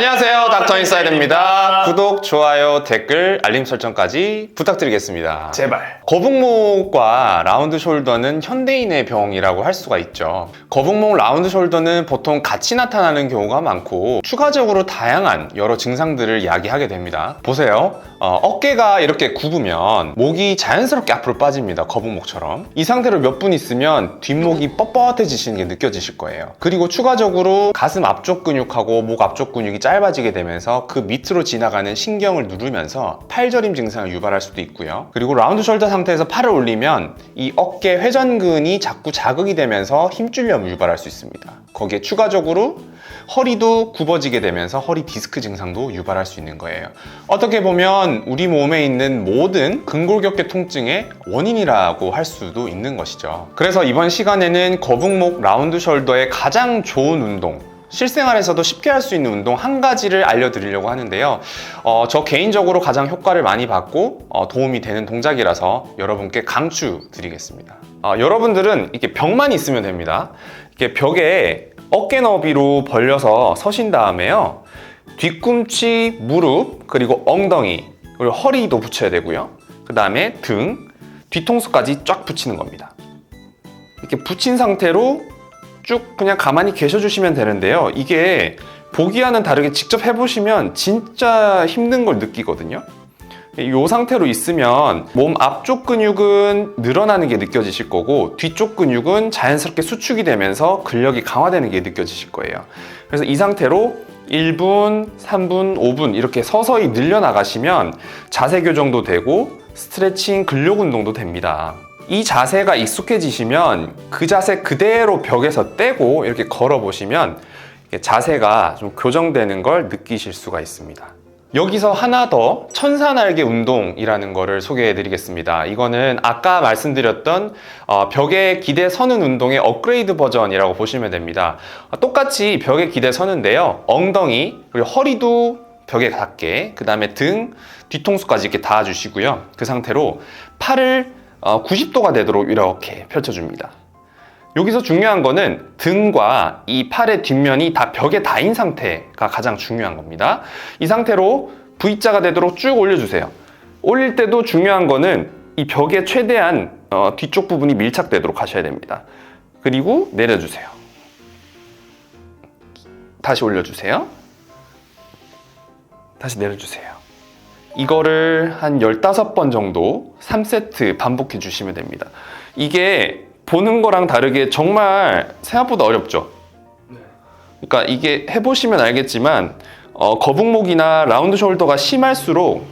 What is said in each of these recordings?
안녕하세요. 닥터 인사이드입니다. 구독, 좋아요, 댓글, 알림 설정까지 부탁드리겠습니다. 제발. 거북목과 라운드 숄더는 현대인의 병이라고 할 수가 있죠. 거북목 라운드 숄더는 보통 같이 나타나는 경우가 많고 추가적으로 다양한 여러 증상들을 야기하게 됩니다. 보세요. 어, 깨가 이렇게 굽으면 목이 자연스럽게 앞으로 빠집니다. 거북목처럼. 이 상태로 몇 분 있으면 뒷목이 뻣뻣해지시는 게 느껴지실 거예요. 그리고 추가적으로 가슴 앞쪽 근육하고 목 앞쪽 근육이 짧아지게 되면서 그 밑으로 지나가는 신경을 누르면서 팔저림 증상을 유발할 수도 있고요. 그리고 라운드 숄더 상태에서 팔을 올리면 이 어깨 회전근이 자꾸 자극이 되면서 힘줄염을 유발할 수 있습니다. 거기에 추가적으로 허리도 굽어지게 되면서 허리 디스크 증상도 유발할 수 있는 거예요. 어떻게 보면 우리 몸에 있는 모든 근골격계 통증의 원인이라고 할 수도 있는 것이죠. 그래서 이번 시간에는 거북목 라운드 숄더의 가장 좋은 운동, 실생활에서도 쉽게 할 수 있는 운동 한 가지를 알려드리려고 하는데요. 어, 저 개인적으로 가장 효과를 많이 받고 어, 도움이 되는 동작이라서 여러분께 강추 드리겠습니다. 어, 여러분들은 이렇게 벽만 있으면 됩니다. 이렇게 벽에 어깨 너비로 벌려서 서신 다음에요. 뒤꿈치, 무릎, 그리고 엉덩이, 그리고 허리도 붙여야 되고요. 그 다음에 등, 뒤통수까지 쫙 붙이는 겁니다. 이렇게 붙인 상태로 쭉 그냥 가만히 계셔주시면 되는데요. 이게 보기와는 다르게 직접 해보시면 진짜 힘든 걸 느끼거든요. 이 상태로 있으면 몸 앞쪽 근육은 늘어나는 게 느껴지실 거고 뒤쪽 근육은 자연스럽게 수축이 되면서 근력이 강화되는 게 느껴지실 거예요. 그래서 이 상태로 1분, 3분, 5분 이렇게 서서히 늘려나가시면 자세 교정도 되고 스트레칭 근력 운동도 됩니다. 이 자세가 익숙해지시면 그 자세 그대로 벽에서 떼고 이렇게 걸어 보시면 자세가 좀 교정되는 걸 느끼실 수가 있습니다. 여기서 하나 더 천사날개 운동이라는 거를 소개해 드리겠습니다. 이거는 아까 말씀드렸던 어, 벽에 기대 서는 운동의 업그레이드 버전이라고 보시면 됩니다. 어, 똑같이 벽에 기대 서는데요. 엉덩이 그리고 허리도 벽에 닿게 그 다음에 등 뒤통수까지 이렇게 닿아주시고요. 그 상태로 팔을 어, 90도가 되도록 이렇게 펼쳐줍니다. 여기서 중요한 거는 등과 이 팔의 뒷면이 다 벽에 닿인 상태가 가장 중요한 겁니다. 이 상태로 V자가 되도록 쭉 올려주세요. 올릴 때도 중요한 거는 이 벽에 최대한 어, 뒤쪽 부분이 밀착되도록 하셔야 됩니다. 그리고 내려주세요. 다시 올려주세요. 다시 내려주세요. 이거를 한 15번 정도 3세트 반복해 주시면 됩니다. 이게 보는 거랑 다르게 정말 생각보다 어렵죠? 그러니까 이게 해보시면 알겠지만 어, 거북목이나 라운드 숄더가 심할수록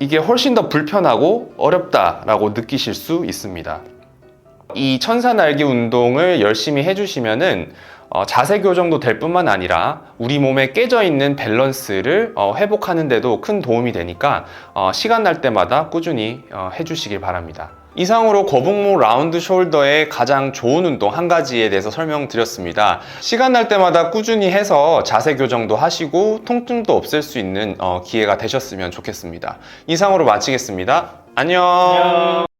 이게 훨씬 더 불편하고 어렵다라고 느끼실 수 있습니다. 이 천사 날개 운동을 열심히 해주시면은 어, 자세 교정도 될 뿐만 아니라 우리 몸에 깨져 있는 밸런스를 어, 회복하는데도 큰 도움이 되니까 어, 시간 날 때마다 꾸준히 어, 해주시길 바랍니다. 이상으로 거북목 라운드 숄더의 가장 좋은 운동 한 가지에 대해서 설명드렸습니다. 시간 날 때마다 꾸준히 해서 자세 교정도 하시고 통증도 없앨 수 있는 어, 기회가 되셨으면 좋겠습니다. 이상으로 마치겠습니다. 안녕.